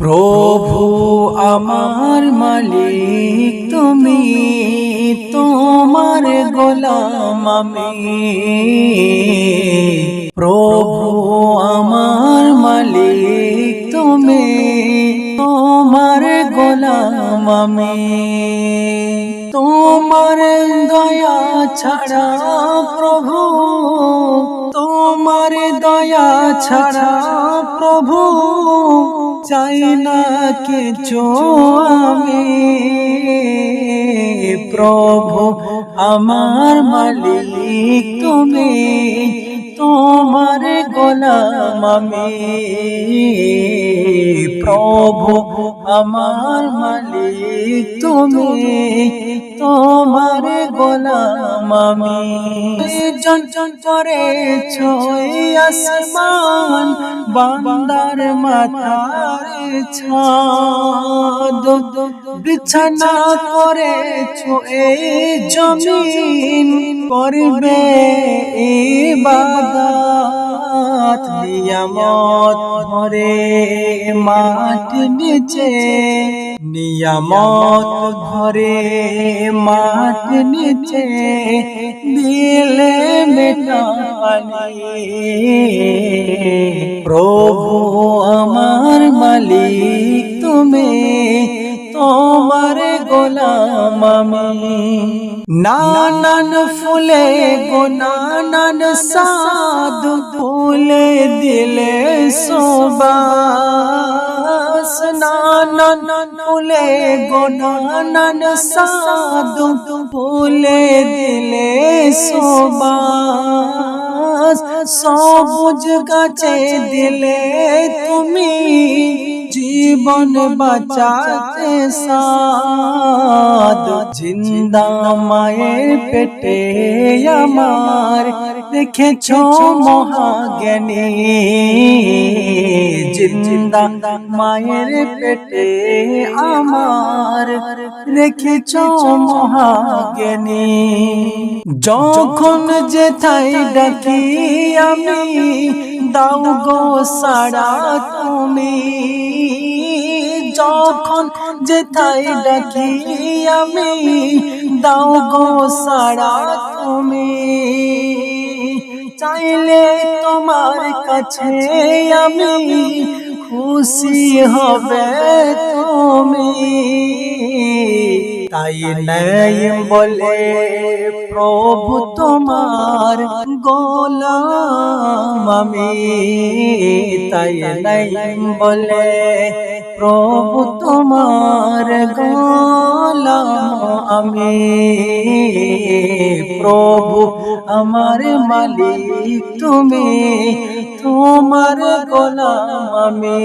প্রভু আমার মালিক, তুমি তোমার গোলাম আমি। প্রভু আমার মালিক, তুমি তোমার গোলাম আমি। তোমার দয়া ছাড়া প্রভু দয়া ছাড়া প্রভু চাই না কিছু আমি। প্রভু আমার মালিক তুমি। তোমার গোলাম আমি। প্রভু, আমার মালিক তুমি। তোমার গোলাম আমি। জন জন করেছ এই আসমান, বান্দার মাথার ছাদ বিছানা করেছ এই জমিন করবে ইবাদত। নিয়ামত ধরে মাঠ নিচে, নিয়ামত ধরে মাঠ নিচে, দিলে মেটালি প্রভু আমার মালিক গোলাম আমি। নানান ফুলে গো, নানান সাধু ফুলে দিলে সোবাস। নানান ফুলে গো, নানান সাধু ফুলে দিলে সোবাস। সবুজ গাছে দিলে তুমি জীবন বাঁচাতে সাদ জিন্দা মায়ের পেটে আমার। দেখেছ মহাজ্ঞানী, জিন্দা মায়ের পেটে আমার। রেখেছ মহাজ্ঞানী, যখন যেথাই ডাকি আমি দাও গো সারা তুমি। যখন যেথাই ডাকি আমি, দাও গো সারা তুমি। চাইলে তোমার কাছে আমি খুশি হবে তুমি। তাই নাই বলে প্রভু তোমার গোলাম আমি। তাই নাই বলে প্রভু তোমার গোলাম আমি। প্রভু আমার মালিক তুমি তোমার গোলাম আমি।